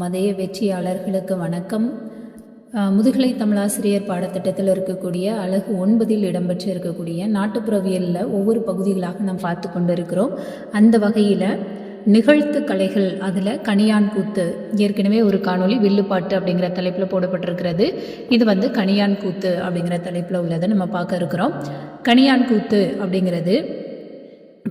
மதைய வெற்றியாளர்களுக்கு வணக்கம். முதுகலை தமிழாசிரியர் பாடத்திட்டத்தில் இருக்கக்கூடிய அழகு ஒன்பதில் இடம்பெற்று இருக்கக்கூடிய நாட்டுப்புறவியலில் ஒவ்வொரு பகுதிகளாக நாம் பார்த்து கொண்டிருக்கிறோம். அந்த வகையில் நிகழ்த்து கலைகள் அதில் கணியான் கூத்து ஏற்கனவே ஒரு காணொளி வில்லுப்பாட்டு அப்படிங்கிற தலைப்பில் போடப்பட்டிருக்கிறது. இது வந்து கணியான் கூத்து அப்படிங்கிற தலைப்பில் உள்ளதை நம்ம பார்க்க இருக்கிறோம். கணியான் கூத்து அப்படிங்கிறது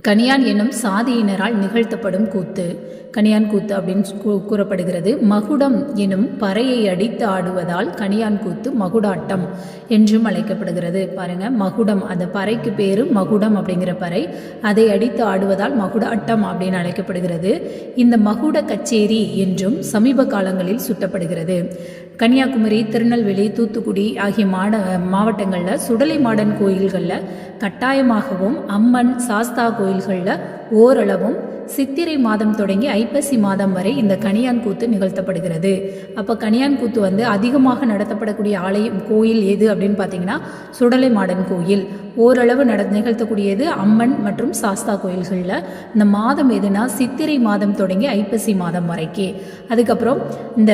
கணியான் என்னும் சாதியினரால் நிகழ்த்தப்படும் கூத்து. கணியான் கூத்து அப்படின்னு கூ- கூறப்படுகிறது. மகுடம் எனும் பறையை அடித்து ஆடுவதால் கணியான் கூத்து மகுடாட்டம் என்றும் அழைக்கப்படுகிறது. பாருங்க மகுடம். அந்த பறைக்கு பேரு மகுடம் அப்படிங்கிற பறை. அதை அடித்து ஆடுவதால் மகுடாட்டம் அப்படின்னு அழைக்கப்படுகிறது. இந்த மகுட கச்சேரி என்றும் சமீப காலங்களில் சுட்டப்படுகிறது. கன்னியாகுமரி திருநெல்வேலி தூத்துக்குடி ஆகிய மாட மாவட்டங்களில் சுடலை மாடன் கோயில்களில் கட்டாயமாகவும் அம்மன் சாஸ்தா கோயில்களில் ஓரளவும் சித்திரை மாதம் தொடங்கி ஐப்பசி மாதம் வரை இந்த கணியான் கூத்து நிகழ்த்தப்படுகிறது. அப்போ கனியான் கூத்து வந்து அதிகமாக நடத்தப்படக்கூடிய ஆலயம் கோயில் எது அப்படின்னு பார்த்தீங்கன்னா சுடலை மாடன் கோயில். ஓரளவு நட நிகழ்த்தக்கூடியது அம்மன் மற்றும் சாஸ்தா கோயில்களில். இந்த மாதம் எதுனா சித்திரை மாதம் தொடங்கி ஐப்பசி மாதம் வரைக்கே. அதுக்கப்புறம் இந்த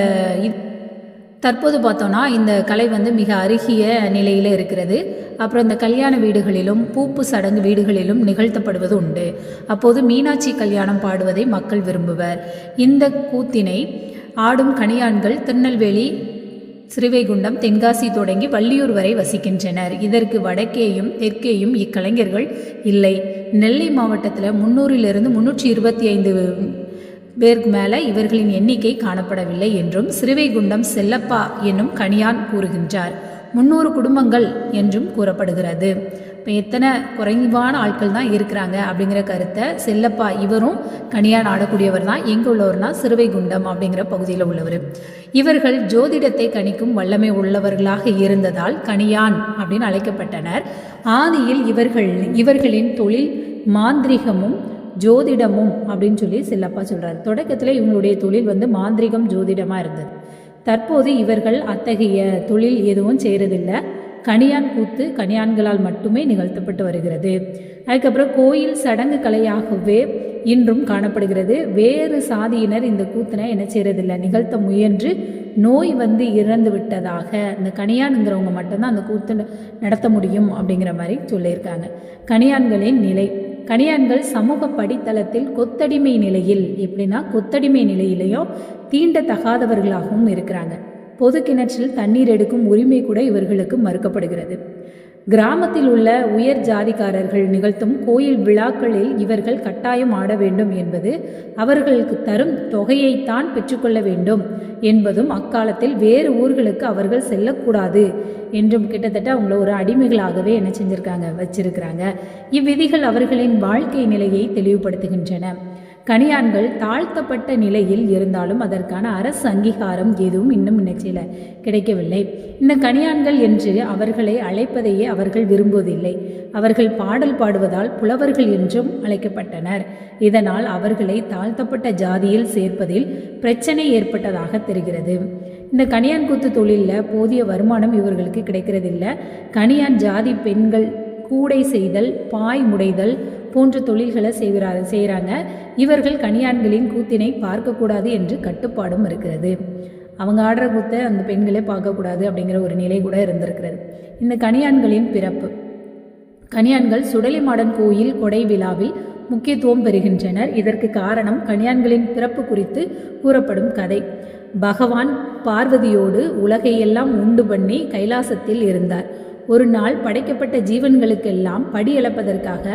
தற்போது பார்த்தோன்னா இந்த கலை வந்து மிக அருகிய நிலையில் இருக்கிறது. அப்புறம் இந்த கல்யாண வீடுகளிலும் பூப்பு சடங்கு வீடுகளிலும் நிகழ்த்தப்படுவது உண்டு. அப்போது மீனாட்சி கல்யாணம் பாடுவதை மக்கள் விரும்புவர். இந்த கூத்தினை ஆடும் கணியான்கள் திருநெல்வேலி ஸ்ரீவைகுண்டம் தென்காசி தொடங்கி வள்ளியூர் வரை வசிக்கின்றனர். இதற்கு வடக்கேயும் தெற்கேயும் இக்கலைஞர்கள் இல்லை. நெல்லை மாவட்டத்தில் முன்னூறிலிருந்து முன்னூற்றி இருபத்தி ஐந்து பேர்க் மேலே இவர்களின் எண்ணிக்கை காணப்படவில்லை என்றும் சிறுவைகுண்டம் செல்லப்பா என்னும் கணியான் கூறுகின்றார். முன்னூறு குடும்பங்கள் என்றும் கூறப்படுகிறது. இப்போ எத்தனை குறைவான ஆட்கள் தான் இருக்கிறாங்க அப்படிங்கிற கருத்தை செல்லப்பா இவரும் கணியான் ஆடக்கூடியவர் தான். எங்கே உள்ளவர்னா சிறுவைகுண்டம் அப்படிங்கிற பகுதியில் உள்ளவர். இவர்கள் ஜோதிடத்தை கணிக்கும் வல்லமை உள்ளவர்களாக இருந்ததால் கணியான் அப்படின்னு அழைக்கப்பட்டனர். ஆதியில் இவர்கள் இவர்களின் தொழில் மாந்திரிகமும் ஜோதிடமும் அப்படின்னு சொல்லி செல்லப்பா சொல்றாரு. தொடக்கத்தில் இவங்களுடைய தொழில் வந்து மாந்திரிகம் ஜோதிடமா இருந்தது. தற்போது இவர்கள் அத்தகைய தொழில் எதுவும் செய்யறதில்ல. கணியான் கூத்து கணியான்களால் மட்டுமே நிகழ்த்தப்பட்டு வருகிறது. அதுக்கப்புறம் கோயில் சடங்கு கலையாகவே இன்றும் காணப்படுகிறது. வேறு சாதியினர் இந்த கூத்தினை என்ன செய்யறதில்ல நிகழ்த்த முயன்று நோய் வந்து இறந்து விட்டதாக இந்த கணியானுங்கிறவங்க மட்டும்தான் அந்த கூத்து நடத்த முடியும் அப்படிங்கிற மாதிரி சொல்லியிருக்காங்க. கணியான்களின் நிலை கணியான்கள் சமூக படித்தளத்தில் கொத்தடிமை நிலையில். எப்படின்னா கொத்தடிமை நிலையிலையும் தீண்டத்தகாதவர்களாகவும் இருக்கிறாங்க. பொது கிணற்றில் தண்ணீர் எடுக்கும் உரிமை கூட இவர்களுக்கு மறுக்கப்படுகிறது. கிராமத்தில் உள்ள உயர் ஜாதிக்காரர்கள் நிகழ்த்தும் கோயில் விழாக்களில் இவர்கள் கட்டாயம் ஆட வேண்டும் என்பது அவர்களுக்கு தரும் தொகையைத்தான் பெற்றுக்கொள்ள வேண்டும் என்பதும் அக்காலத்தில் வேறு ஊர்களுக்கு அவர்கள் செல்லக்கூடாது என்றும் கிட்டத்தட்ட அவங்கள ஒரு அடிமைகளாகவே என்ன செஞ்சிருக்காங்க வச்சிருக்கிறாங்க. இவ்விதிகள் அவர்களின் வாழ்க்கை நிலையை தெளிவுபடுத்துகின்றன. கணியான்கள் தாழ்த்தப்பட்ட நிலையில் இருந்தாலும் அதற்கான அரசு அங்கீகாரம் எதுவும் இன்னும் நினைச்சில கிடைக்கவில்லை. இந்த கணியான்கள் என்று அவர்களை அழைப்பதையே அவர்கள் விரும்புவதில்லை. அவர்கள் பாடல் பாடுவதால் புலவர்கள் என்றும் அழைக்கப்பட்டனர். இதனால் அவர்களை தாழ்த்தப்பட்ட ஜாதியில் சேர்ப்பதில் பிரச்சனை ஏற்பட்டதாக தெரிகிறது. இந்த கணியான் கூத்து தொழிலில் போதிய வருமானம் இவர்களுக்கு கிடைக்கிறதில்ல. கணியான் ஜாதி பெண்கள் கூடை செய்தல் பாய் முடைதல் போன்ற தொழில்களை செய்கிறார் செய்கிறாங்க இவர்கள் கணியான்களின் கூத்தினை பார்க்கக்கூடாது என்று கட்டுப்பாடும் இருக்கிறது. அவங்க ஆடுற கூத்தை அந்த பெண்களே பார்க்கக்கூடாது அப்படிங்கிற ஒரு நிலை கூட இருந்திருக்கிறது. இந்த கணியான்களின் பிறப்பு. கணியான்கள் சுடலிமாடன் கோயில் கொடை விழாவில் முக்கியத்துவம் பெறுகின்றனர். இதற்கு காரணம் கணியான்களின் பிறப்பு குறித்து கூறப்படும் கதை. பகவான் பார்வதியோடு உலகையெல்லாம் உண்டு பண்ணி கைலாசத்தில் இருந்தார். ஒரு நாள் படைக்கப்பட்ட ஜீவன்களுக்கெல்லாம் படி இழப்பதற்காக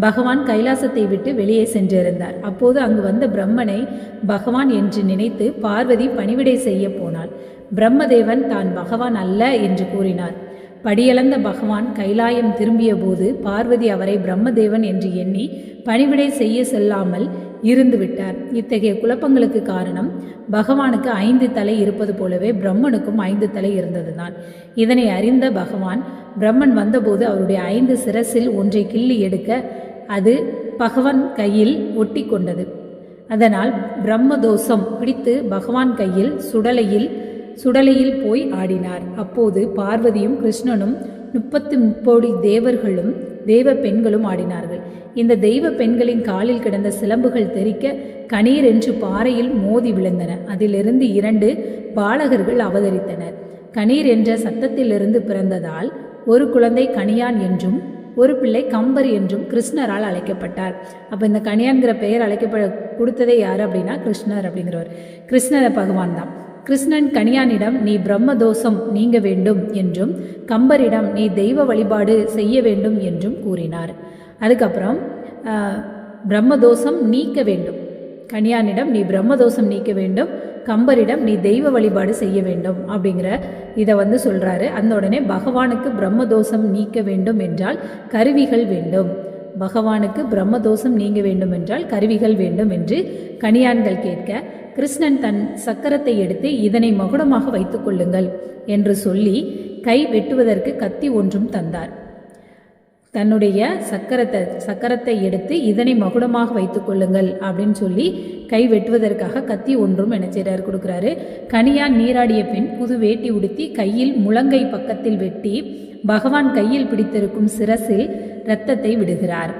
பகவான் கைலாசத்தை விட்டு வெளியே சென்றிருந்தார். அப்போது அங்கு வந்த பிரம்மனை பகவான் என்று நினைத்து பார்வதி பணிவிடை செய்ய போனாள். பிரம்மதேவன் தான் பகவான் அல்ல என்று கூறினார். படியளந்த பகவான் கைலாயம் திரும்பிய போது பார்வதி அவரை பிரம்மதேவன் என்று எண்ணி பணிவிடை செய்ய செல்லாமல் இருந்துவிட்டார் இத்தகைய குழப்பங்களுக்கு காரணம் பகவானுக்கு ஐந்து தலை இருப்பது போலவே பிரம்மனுக்கும் ஐந்து தலை இருந்ததுதான். இதனை அறிந்த பகவான் பிரம்மன் வந்தபோது அவருடைய ஐந்து சிரசில் ஒன்றை கிள்ளி எடுக்க அது பகவான் கையில் ஒட்டி கொண்டது அதனால் பிரம்மதோஷம் பிடித்து பகவான் கையில் சுடலையில் சுடலையில் போய் ஆடினார். அப்போது பார்வதியும் கிருஷ்ணனும் முப்பத்து முப்போடி தேவர்களும் தெய்வ பெண்களும் ஆடினார்கள். இந்த தெய்வ பெண்களின் காலில் கிடந்த சிலம்புகள் தெறிக்க கணீர் என்று பாறையில் மோதி விழுந்தன. அதிலிருந்து இரண்டு பாலகர்கள் அவதரித்தனர். கணீர் என்ற சத்தத்திலிருந்து பிறந்ததால் ஒரு குழந்தை கணியான் என்றும் ஒரு பிள்ளை கம்பர் என்றும் கிருஷ்ணரால் அழைக்கப்பட்டார். அப்போ இந்த கணியான்கிற பெயர் அழைக்கப்பட கொடுத்ததே யார் அப்படின்னா கிருஷ்ணர் அப்படிங்கிறவர். கிருஷ்ணர பகவான் தான். கிருஷ்ணன் கணியானிடம் நீ பிரம்ம தோஷம் நீங்க வேண்டும் என்றும் கம்பரிடம் நீ தெய்வ வழிபாடு செய்ய வேண்டும் என்றும் கூறினார். அதுக்கப்புறம் பிரம்மதோஷம் நீக்க வேண்டும். கணியானிடம் நீ பிரம்மதோஷம் நீக்க வேண்டும். கம்பரிடம் நீ தெய்வ வழிபாடு செய்ய வேண்டும் அப்படிங்கிற இதை வந்து சொல்றாரு. அந்த உடனே பகவானுக்கு பிரம்மதோஷம் நீக்க வேண்டும் என்றால் கருவிகள் வேண்டும். பகவானுக்கு பிரம்மதோஷம் நீங்க வேண்டும் என்றால் கருவிகள் வேண்டும் என்று கணியான்கள் கேட்க கிருஷ்ணன் தன் சக்கரத்தை எடுத்து இதனை மகுடமாக வைத்துக் கொள்ளுங்கள் என்று சொல்லி கை வெட்டுவதற்கு கத்தி ஒன்றும் தந்தார். தன்னுடைய சக்கரத்தை சக்கரத்தை எடுத்து இதனை மகுடமாக வைத்துக் கொள்ளுங்கள் அப்படின்னு சொல்லி கை வெட்டுவதற்காக கத்தி ஒன்றும் நினைச்சிடார் செய்றார் கொடுக்குறாரு. கனியான் நீராடிய பின் புது வேட்டி உடுத்தி கையில் முழங்கை பக்கத்தில் வெட்டி பகவான் கையில் பிடித்திருக்கும் சிரசில் இரத்தத்தை விடுகிறார்.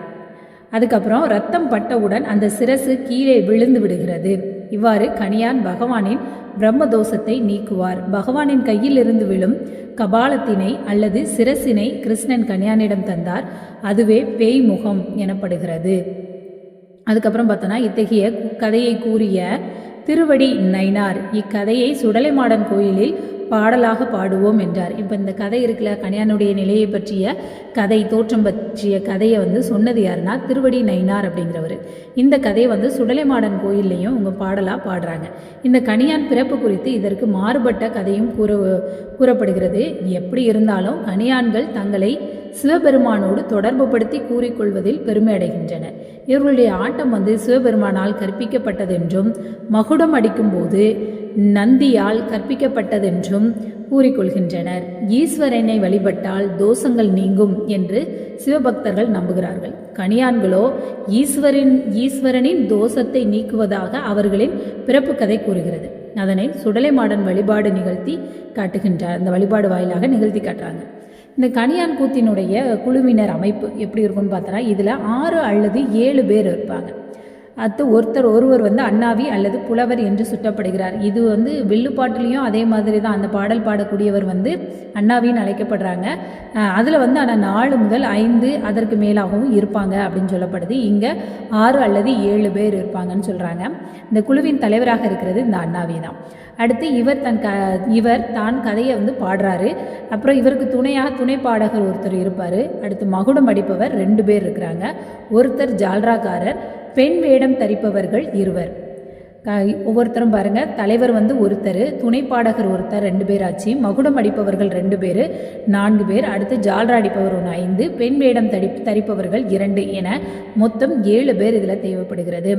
அதுக்கப்புறம் ரத்தம் பட்டவுடன் அந்த சிரசு கீழே விழுந்து விடுகிறது. இவ்வாறு கணியான் பகவானின் பிரம்மதோஷத்தை நீக்குவார். பகவானின் கையில் இருந்து விழும் கபாலத்தினை அல்லது சிரசினை கிருஷ்ணன் கணியானிடம் தந்தார். அதுவே பேய் முகம் எனப்படுகிறது. அதுக்கப்புறம் பார்த்தோன்னா இத்தகைய கதையை கூறிய திருவடி நைனார் இக்கதையை சுடலைமாடன் கோயிலில் பாடலாக பாடுவோம் என்றார். இப்போ இந்த கதை இருக்குல்ல கணியானுடைய நிலையை பற்றிய கதை தோற்றம் பற்றிய கதையை வந்து சொன்னது யாருன்னா திருவடி நைனார் அப்படிங்கிறவர். இந்த கதையை வந்து சுடலைமாடன் கோயில்லையும் இவங்க பாடலாக பாடுறாங்க. இந்த கணியான் பிறப்பு குறித்து இதற்கு மாறுபட்ட கதையும் கூற கூறப்படுகிறது. எப்படி இருந்தாலும் கணியான்கள் தங்களை சிவபெருமானோடு தொடர்புபடுத்தி கூறிக்கொள்வதில் பெருமை அடைகின்றனர் இவர்களுடைய ஆட்டம் வந்து சிவபெருமானால் கற்பிக்கப்பட்டதென்றும் மகுடம் அடிக்கும்போது நந்தியால் கற்பிக்கப்பட்டதென்றும் கூறிக்கொள்கின்றனர். ஈஸ்வரனை வழிபட்டால் தோஷங்கள் நீங்கும் என்று சிவபக்தர்கள் நம்புகிறார்கள். கணியான்களோ ஈஸ்வரின் ஈஸ்வரனின் தோஷத்தை நீக்குவதாக அவர்களின் பிறப்பு கதை கூறுகிறது. அதனை சுடலைமாடன் வழிபாடு நிகழ்த்தி காட்டுகின்றார். அந்த வழிபாடு வாயிலாக நிகழ்த்தி காட்டுறாங்க. இந்த கணியான் கூத்தினுடைய குழுவினர் அமைப்பு எப்படி இருக்கும்னு பார்த்தோன்னா இதில் ஆறு அல்லது ஏழு பேர் இருப்பாங்க. அடுத்து ஒருத்தர் ஒருவர் வந்து அண்ணாவி அல்லது புலவர் என்று சுட்டப்படுகிறார் இது வந்து வில்லுப்பாட்டுலேயும் அதே மாதிரி தான் அந்த பாடல் பாடக்கூடியவர் வந்து அண்ணாவின்னு அழைக்கப்படுறாங்க. அதில் வந்து ஆனால் நாலு முதல் ஐந்து அதற்கு மேலாகவும் இருப்பாங்க அப்படின்னு சொல்லப்படுது. இங்கே ஆறு அல்லது ஏழு பேர் இருப்பாங்கன்னு சொல்கிறாங்க இந்த குழுவின் தலைவராக இருக்கிறது இந்த அண்ணாவி தான். அடுத்து இவர் தன் க இவர் தான் கதையை வந்து பாடுறாரு. அப்புறம் இவருக்கு துணையாக துணை பாடகர் ஒருத்தர் இருப்பார். அடுத்து மகுடம் அடிப்பவர் ரெண்டு பேர் இருக்கிறாங்க. ஒருத்தர் ஜால்ராக்காரர் பெண் வேடம் தரிப்பவர்கள் இருவர். ஒவ்வொருத்தரும் பாருங்க தலைவர் வந்து ஒருத்தர் துணை பாடகர் ஒருத்தர் ரெண்டு பேர் ஆச்சு மகுடம் அடிப்பவர்கள் ரெண்டு பேர் நான்கு பேர் அடுத்து ஜால்ரா அடிப்பவர் ஒன்று ஐந்து பெண் வேடம் தடி தரிப்பவர்கள் இரண்டு என மொத்தம் ஏழு பேர் இதில் தேவைப்படுகிறது.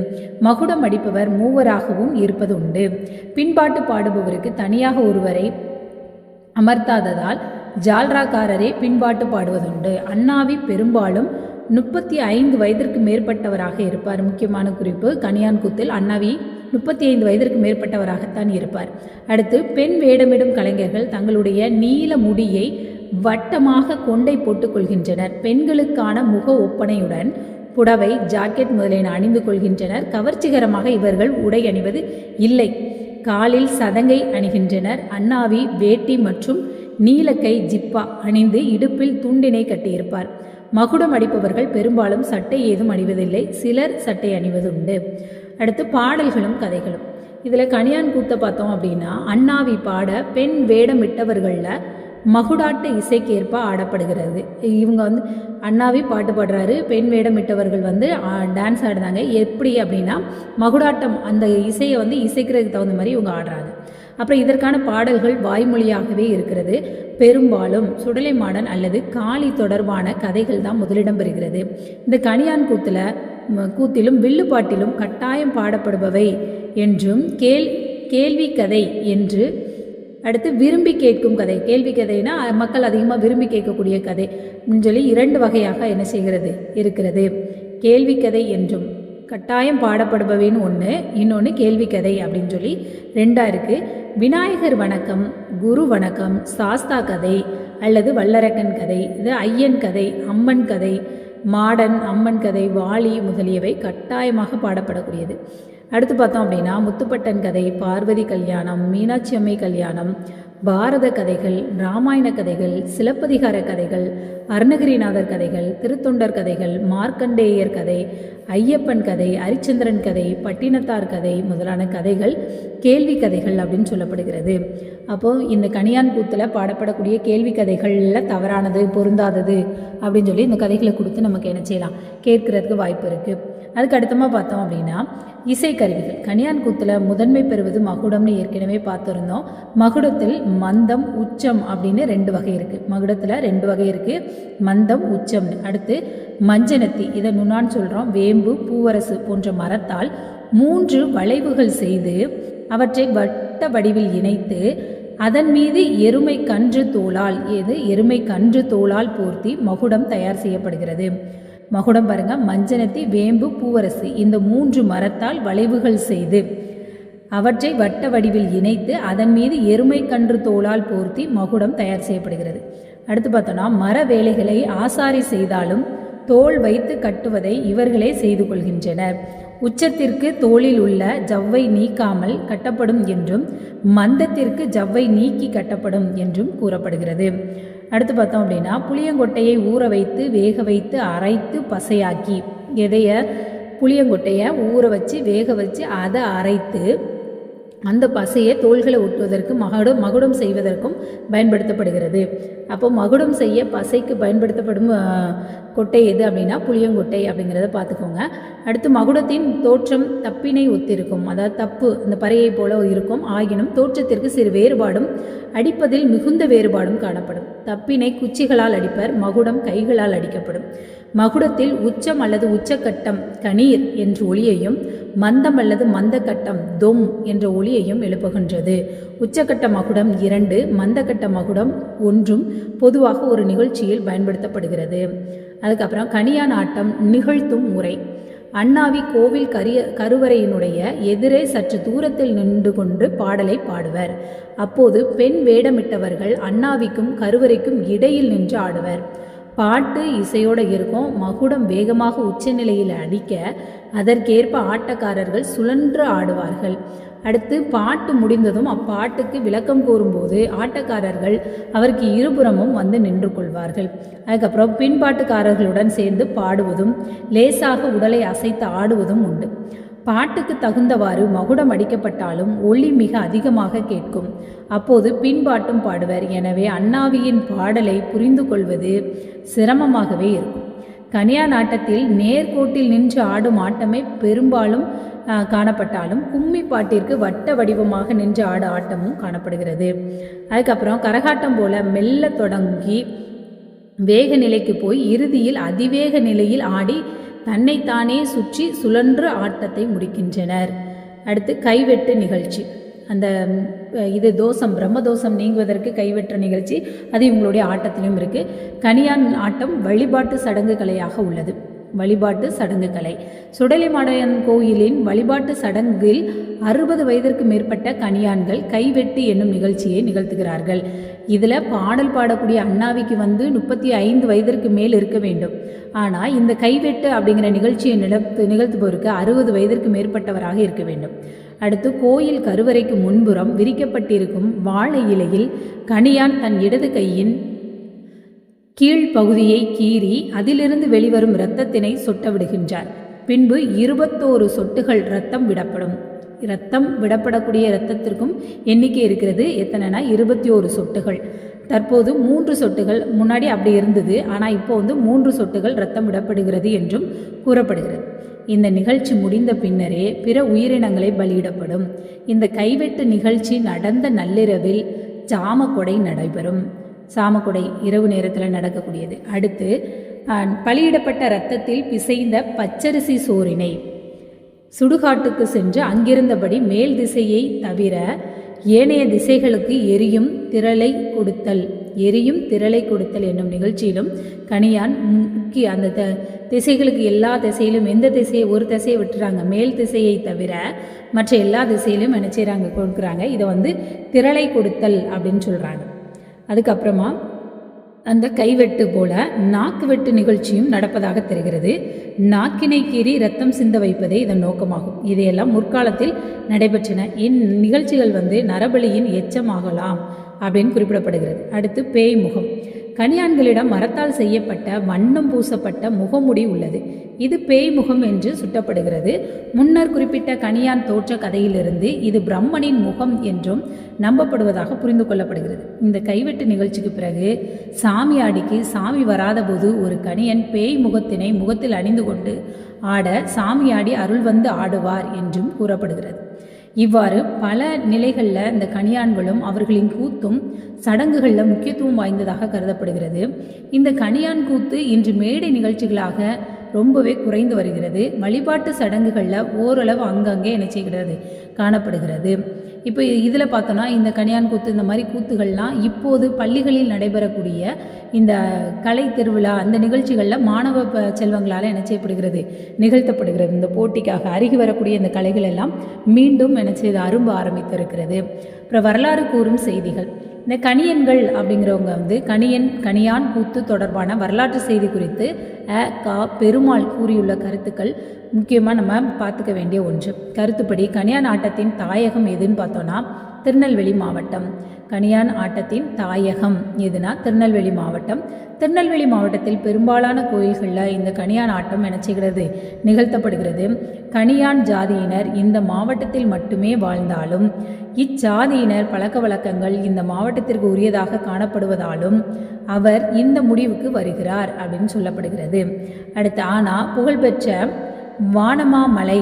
மகுடம் அடிப்பவர் மூவராகவும் இருப்பது உண்டு. பின்பாட்டு பாடுபவருக்கு தனியாக ஒருவரை அமர்த்தாததால் ஜால்ராக்காரரே பின்பாட்டு பாடுவதுண்டு. அண்ணாவி பெரும்பாலும் முப்பத்தி ஐந்து வயதிற்கு மேற்பட்டவராக இருப்பார். முக்கியமான குறிப்பு கனியான் கூத்தில் அண்ணாவி முப்பத்தி ஐந்து வயதிற்கு மேற்பட்டவராகத்தான் இருப்பார். அடுத்து பெண் வேடமிடும் கலைஞர்கள் தங்களுடைய நீல முடியை வட்டமாக கொண்டை போட்டுக்கொள்கின்றனர் பெண்களுக்கான முக ஒப்பனையுடன் புடவை ஜாக்கெட் முதலியன அணிந்து கொள்கின்றனர். கவர்ச்சிகரமாக இவர்கள் உடை அணிவது இல்லை. காலில் சதங்கை அணிகின்றனர். அண்ணாவி வேட்டி மற்றும் நீலக்கை ஜிப்பா அணிந்து இடுப்பில் துண்டினை கட்டியிருப்பார். மகுடம் அடிப்பவர்கள் பெரும்பாலும் சட்டை ஏதும் அணிவதில்லை சிலர் சட்டை அணிவதுண்டு அடுத்து பாடல்களும் கதைகளும். இதில் கனியான் கூத்த பார்த்தோம் அப்படின்னா அண்ணாவி பாட பெண் வேடமிட்டவர்களில் மகுடாட்ட இசைக்கேற்ப ஆடப்படுகிறது. இவங்க வந்து அண்ணாவி பாட்டு பாடுறாரு பெண் வேடமிட்டவர்கள் வந்து டான்ஸ் ஆடுறாங்க எப்படி அப்படின்னா மகுடாட்டம் அந்த இசையை வந்து இசைக்கிறதுக்கு தகுந்த மாதிரி இவங்க ஆடுறாங்க. அப்புறம் இதற்கான பாடல்கள் வாய்மொழியாகவே இருக்கிறது. பெரும்பாலும் சுடலைமாடன் அல்லது காளி தொடர்பான கதைகள் தான் முதலிடம் பெறுகிறது. இந்த கணியான் கூத்தில் கூத்திலும் வில்லுப்பாட்டிலும் கட்டாயம் பாடப்படுபவை என்றும் கேள் கேள்வி கதை என்று அடுத்து விரும்பி கேட்கும் கதை. கேள்வி கதைனா மக்கள் அதிகமாக விரும்பி கேட்கக்கூடிய கதை. அப்படின்னு சொல்லி இரண்டு வகையாக என்ன செய்கிறது இருக்கிறது. கேள்வி கதை என்றும் கட்டாயம் பாடப்படுபவைன்னு ஒன்று இன்னொன்று கேள்வி கதை அப்படின்னு சொல்லி ரெண்டாக இருக்குது விநாயகர் வணக்கம் குரு வணக்கம் சாஸ்தா கதை அல்லது வல்லரக்கன் கதை இது ஐயன் கதை அம்மன் கதை மாடன் அம்மன் கதை வாலி முதலியவை கட்டாயமாக பாடப்படக்கூடியது. அடுத்து பார்த்தோம் அப்படின்னா முத்துப்பட்டன் கதை பார்வதி கல்யாணம் மீனாட்சி அம்மை கல்யாணம் பாரத கதைகள் ராமாயண கதைகள் சிலப்பதிகார கதைகள் அருணகிரிநாதர் கதைகள் திருத்தொண்டர் கதைகள் மார்க்கண்டேயர் கதை ஐயப்பன் கதை ஹரிச்சந்திரன் கதை பட்டினத்தார் கதை முதலான கதைகள் கேள்வி கதைகள் அப்படின்னு சொல்லப்படுகிறது. அப்போது இந்த கணியான் கூத்தில் பாடப்படக்கூடிய கேள்வி கதைகளில் தவறானது பொருந்தாதது அப்படின்னு சொல்லி இந்த கதைகளை கொடுத்து நமக்கு என்ன செய்யலாம்? கேட்கறதுக்கு வாய்ப்பு இருக்குது அதுக்கு அடுத்தமாக பார்த்தோம் அப்படின்னா இசைக்கருவிகள் கனியான் கூத்தில் முதன்மை பெறுவது மகுடம்னு ஏற்கனவே பார்த்துருந்தோம். மகுடத்தில் மந்தம் உச்சம் அப்படின்னு ரெண்டு வகை இருக்குது மகுடத்தில் ரெண்டு வகை இருக்குது மந்தம் உச்சம்னு. அடுத்து மஞ்சனத்தி. இதை நுண்ணான்னு சொல்கிறோம் வேம்பு பூவரசு போன்ற மரத்தால் மூன்று வளைவுகள் செய்து அவற்றை வட்ட வடிவில் இணைத்து அதன் மீது எருமை கன்று தோலால் எது? எருமை கன்று தோலால் போர்த்தி மகுடம் தயார் செய்யப்படுகிறது. மகுடம் பாருங்க. மஞ்சனத்தி வேம்பு பூவரசு. இந்த மூன்று மரத்தால் வளைவுகள் செய்து அவற்றை வட்ட வடிவில் இணைத்து அதன் மீது எருமை கன்று தோலால் போர்த்தி மகுடம் தயார் செய்யப்படுகிறது. அடுத்து பார்த்தோன்னா மர வேலைகளை ஆசாரி செய்தாலும் தோல் வைத்து கட்டுவதை இவர்களே செய்து கொள்கின்றனர். உச்சத்திற்கு தோளில் உள்ள ஜவ்வை நீக்காமல் கட்டப்படும் என்றும் மந்தத்திற்கு ஜவ்வை நீக்கி கட்டப்படும் என்றும் கூறப்படுகிறது. அடுத்து பார்த்தோம் அப்படின்னா புளியங்கொட்டையை ஊற வைத்து வேக வைத்து அரைத்து பசையாக்கி எதைய? புளியங்கொட்டையை ஊற வச்சு வேக வச்சு அதை அரைத்து அந்த பசையை தோள்களை ஒட்டுவதற்கு மகுடம் மகுடம் செய்வதற்கும் பயன்படுத்தப்படுகிறது. அப்போ மகுடம் செய்ய பசைக்கு பயன்படுத்தப்படும் கொட்டை எது அப்படின்னா புளியங்கொட்டை அப்படிங்கிறத பார்த்துக்கோங்க. அடுத்து மகுடத்தின் தோற்றம் தப்பினை ஒத்திருக்கும். அதாவது தப்பு அந்த பறையை போல இருக்கும். ஆகினும் தோற்றத்திற்கு சிறு வேறுபாடும் அடிப்பதில் மிகுந்த வேறுபாடும் காணப்படும். தப்பினை குச்சிகளால் அடிப்பர் மகுடம் கைகளால் அடிக்கப்படும். மகுடத்தில் உச்சம் அல்லது உச்சக்கட்டம் கணீர் என்ற ஒளியையும் மந்தம் அல்லது மந்தக்கட்டம் தொம் என்ற ஒளியையும் எழுப்புகின்றது. உச்சக்கட்ட மகுடம் இரண்டு மந்தக்கட்ட மகுடம் ஒன்றும் பொதுவாக ஒரு நிகழ்ச்சியில் பயன்படுத்தப்படுகிறது. அதுக்கப்புறம் கனியான் ஆட்டம் நிகழ்த்தும் முறை அண்ணாவி கோவில் கரிய கருவறையினுடைய எதிரே சற்று தூரத்தில் நின்று கொண்டு பாடலை பாடுவர். அப்போது பெண் வேடமிட்டவர்கள் அண்ணாவிக்கும் கருவறைக்கும் இடையில் நின்று ஆடுவர். பாட்டு இசையோடு இருக்கும். மகுடம் வேகமாக உச்சநிலையில் அடிக்க அதற்கேற்ப ஆட்டக்காரர்கள் சுழன்று ஆடுவார்கள். அடுத்து பாட்டு முடிந்ததும் அப்பாட்டுக்கு விளக்கம் கூறும்போது ஆட்டக்காரர்கள் அவருக்கு இருபுறமும் வந்து நின்று கொள்வார்கள். அதுக்கப்புறம் பின்பாட்டுக்காரர்களுடன் சேர்ந்து பாடுவதும் லேசாக உடலை அசைத்து ஆடுவதும் உண்டு. பாட்டுக்கு தகுந்தவாறு மகுடம் அடிக்கப்பட்டாலும் ஒளி மிக அதிகமாக கேட்கும். அப்போது பின்பாட்டும் பாடுவர். எனவே அண்ணாவியின் பாடலை புரிந்து கொள்வது சிரமமாகவே இருக்கும். கனியா நாட்டத்தில் நேர்கோட்டில் நின்று ஆடும் ஆட்டமே பெரும்பாலும் காணப்பட்டாலும் கும்மி பாட்டிற்கு வட்ட வடிவமாக நின்று ஆட ஆட்டமும் காணப்படுகிறது. அதுக்கப்புறம் கரகாட்டம் போல மெல்ல தொடங்கி வேக நிலைக்கு போய் இறுதியில் அதிவேக நிலையில் ஆடி தன்னைத்தானே சுற்றி சுழன்று ஆட்டத்தை முடிக்கின்றனர். அடுத்து கைவெட்டு நிகழ்ச்சி. அந்த இது தோஷம் பிரம்ம தோஷம் நீங்குவதற்கு கைவெற்ற நிகழ்ச்சி அது இவங்களுடைய ஆட்டத்திலும் இருக்கு. கனியான் ஆட்டம் வழிபாட்டு சடங்கு கலையாக உள்ளது. வழிபாட்டு சடங்கு கலை சுடலிமாடையன் கோயிலின் வழிபாட்டு சடங்கில் அறுபது வயதிற்கு மேற்பட்ட கனியான்கள் கைவெட்டு என்னும் நிகழ்ச்சியை நிகழ்த்துகிறார்கள். இதில் பாடல் பாடக்கூடிய அண்ணாவிக்கு வந்து முப்பத்தி ஐந்து வயதிற்கு மேல் இருக்க வேண்டும். ஆனால் இந்த கைவெட்டு அப்படிங்கிற நிகழ்ச்சியை நிலத்து நிகழ்த்துபவருக்கு அறுபது வயதிற்கு மேற்பட்டவராக இருக்க வேண்டும். அடுத்து கோயில் கருவறைக்கு முன்புறம் விரிக்கப்பட்டிருக்கும் வாழை இலையில் கனியான் தன் இடது கையின் கீழ்ப்பகுதியை கீறி அதிலிருந்து வெளிவரும் இரத்தத்தினை சொட்ட விடுகின்றார். பின்பு இருபத்தோரு சொட்டுகள் இரத்தம் விடப்படும். இரத்தம் விடப்படக்கூடிய இரத்தத்திற்கும் எண்ணிக்கை இருக்கிறது. எத்தனைனா இருபத்தி ஓரு சொட்டுகள். தற்போது மூன்று சொட்டுகள் முன்னாடி அப்படி இருந்தது. ஆனால் இப்போ வந்து மூன்று சொட்டுகள் ரத்தம் விடப்படுகிறது என்றும் கூறப்படுகிறது. இந்த நிகழ்ச்சி முடிந்த பின்னரே பிற உயிரினங்களை பலியிடப்படும். இந்த கைவெட்டு நிகழ்ச்சி நடந்த நள்ளிரவில் சாமக்கொடை நடைபெறும். சாமக்கொடை இரவு நேரத்தில் நடக்கக்கூடியது. அடுத்து பலியிடப்பட்ட இரத்தத்தில் பிசைந்த பச்சரிசி சோறினை சுடுகாட்டுக்கு சென்று அங்கிருந்தபடி மேல் திசையை தவிர ஏனைய திசைகளுக்கு எரியும் திரளை கொடுத்தல் எரியும் திரளை கொடுத்தல் என்னும் நிகழ்ச்சியிலும் கனியான் முக்கிய அந்த த- திசைகளுக்கு எல்லா திசையிலும் எந்த திசையை ஒரு திசையை விட்டுறாங்க. மேல் திசையை தவிர மற்ற எல்லா திசையிலும் என்ன செய்கிறாங்க கொடுக்குறாங்க. இதை வந்து திரளை கொடுத்தல் அப்படின்னு சொல்கிறாங்க அதுக்கப்புறமா அந்த கைவெட்டு போல நாக்கு வெட்டு நிகழ்ச்சியும் நடப்பதாக தெரிகிறது. நாக்கினை கீறி ரத்தம் சிந்த வைப்பதே இதன் நோக்கமாகும். இதையெல்லாம் முற்காலத்தில் நடைபெற்றன. இந்நிகழ்ச்சிகள் வந்து நரபலியின் எச்சமாகலாம் அப்படின்னு குறிப்பிடப்படுகிறது. அடுத்து பேய் முகம் கனியான்களிடம் மரத்தால் செய்யப்பட்ட வண்ணம் பூசப்பட்ட முகமுடி உள்ளது. இது பேய் முகம் என்று சுட்டப்படுகிறது. முன்னர் குறிப்பிட்ட கனியான் தோற்ற கதையிலிருந்து இது பிரம்மனின் முகம் என்றும் நம்பப்படுவதாக புரிந்து கொள்ளப்படுகிறது. இந்த கைவெட்டு நிகழ்ச்சிக்கு பிறகு சாமியாடிக்கு சாமி வராதபோது ஒரு கணியன் பேய் முகத்தினை முகத்தில் அணிந்து கொண்டு ஆட சாமியாடி அருள் வந்து ஆடுவார் என்றும் கூறப்படுகிறது. இவ்வாறு பல நிலைகளில் இந்த கணியான்களும் அவர்களின் கூத்தும் சடங்குகளில் முக்கியத்துவம் வாய்ந்ததாக கருதப்படுகிறது. இந்த கணியான் கூத்து இன்று மேடை நிகழ்ச்சிகளாக ரொம்பவே குறைந்து வருகிறது. வழிபாட்டு சடங்குகளில் ஓரளவு அங்கங்கே என்ன செய்கிறது காணப்படுகிறது. இப்போ இதில் பார்த்தோன்னா இந்த கனியான் கூத்து இந்த மாதிரி கூத்துகள்லாம் இப்போது பள்ளிகளில் நடைபெறக்கூடிய இந்த கலை திருவிழா அந்த நிகழ்ச்சிகளில் மாணவ செல்வங்களால் என்ன செய்யப்படுகிறது நிகழ்த்தப்படுகிறது. இந்த போட்டிக்காக அருகி வரக்கூடிய இந்த கலைகள் எல்லாம் மீண்டும் என்ன செய்து அரும்ப ஆரம்பித்திருக்கிறது. அப்புறம் வரலாறு கூறும் செய்திகள். இந்த கணியன்கள் அப்படிங்கிறவங்க வந்து கணியன் கணியான் கூத்து தொடர்பான வரலாற்று செய்தி குறித்து அ கா பெருமாள் கூறியுள்ள கருத்துக்கள் முக்கியமாக நம்ம பார்த்துக்க வேண்டிய ஒன்று. கருத்துப்படி கணியான் ஆட்டத்தின் தாயகம் எதுன்னு பார்த்தோன்னா திருநெல்வேலி மாவட்டம். கணியான் ஆட்டத்தின் தாயகம். எதுனா திருநெல்வேலி மாவட்டம். திருநெல்வேலி மாவட்டத்தில் பெரும்பாலான கோயில்களில் இந்த கணியான் ஆட்டம் நினைச்சுகிறது செய்கிறது? நிகழ்த்தப்படுகிறது. கணியான் ஜாதியினர் இந்த மாவட்டத்தில் மட்டுமே வாழ்ந்தாலும் இச்சாதியினர் பழக்க வழக்கங்கள் இந்த மாவட்டத்திற்கு உரியதாக காணப்படுவதாலும் அவர் இந்த முடிவுக்கு வருகிறார் அப்படின்னு சொல்லப்படுகிறது. அடுத்து ஆனால் புகழ்பெற்ற வானமாமலை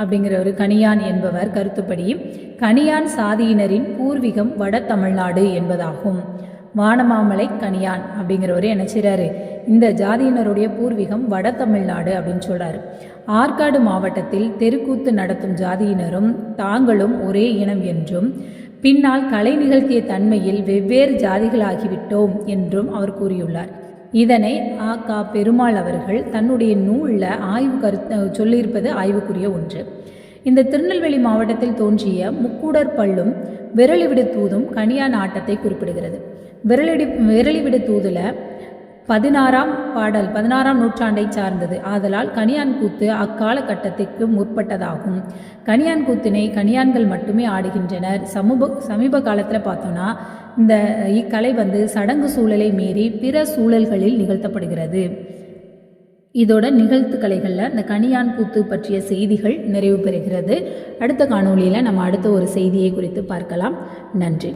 அப்படிங்கிற ஒரு கணியான் என்பவர் கருத்துப்படி கணியான் சாதியினரின் பூர்வீகம் வட தமிழ்நாடு என்பதாகும். வானமாமலை கணியான் அப்படிங்கிறவர் என்ன செய்றாரு? இந்த ஜாதியினருடைய பூர்வீகம் வட தமிழ்நாடு அப்படின்னு சொல்றாரு. ஆற்காடு மாவட்டத்தில் தெருக்கூத்து நடத்தும் ஜாதியினரும் தாங்களும் ஒரே இனம் என்றும் பின்னால் கலை நிகழ்த்திய தன்மையில் வெவ்வேறு ஜாதிகளாகிவிட்டோம் என்றும் அவர் கூறியுள்ளார். இதனை ஆ கா பெருமாள் அவர்கள் தன்னுடைய நூலில் ஆய்வு கருத்து சொல்லியிருப்பது ஆய்வுக்குரிய ஒன்று. இந்த திருநெல்வேலி மாவட்டத்தில் தோன்றிய முக்கூடர் பள்ளும் விரலிவிடு தூதும் கனியான் ஆட்டத்தை குறிப்பிடுகிறது. விரலிடி விரலிவிடு தூதுல பதினாறாம் பாடல் பதினாறாம் நூற்றாண்டை சார்ந்தது. ஆதலால் கனியான் கூத்து அக்காலகட்டத்திற்கு முற்பட்டதாகும். கனியான் கூத்தினை கனியான்கள் மட்டுமே ஆடுகின்றனர். சமூக சமீப காலத்தில் பார்த்தோன்னா இந்த இக்கலை வந்து சடங்கு சூழலை மீறி பிற சூழல்களில் நிகழ்த்தப்படுகிறது. இதோட நிகழ்த்து கலைகளில் இந்த கனியான் கூத்து பற்றிய செய்திகள் நிறைவு பெறுகிறது. அடுத்த காணொளியில் நம்ம அடுத்த ஒரு செய்தியை குறித்து பார்க்கலாம். நன்றி.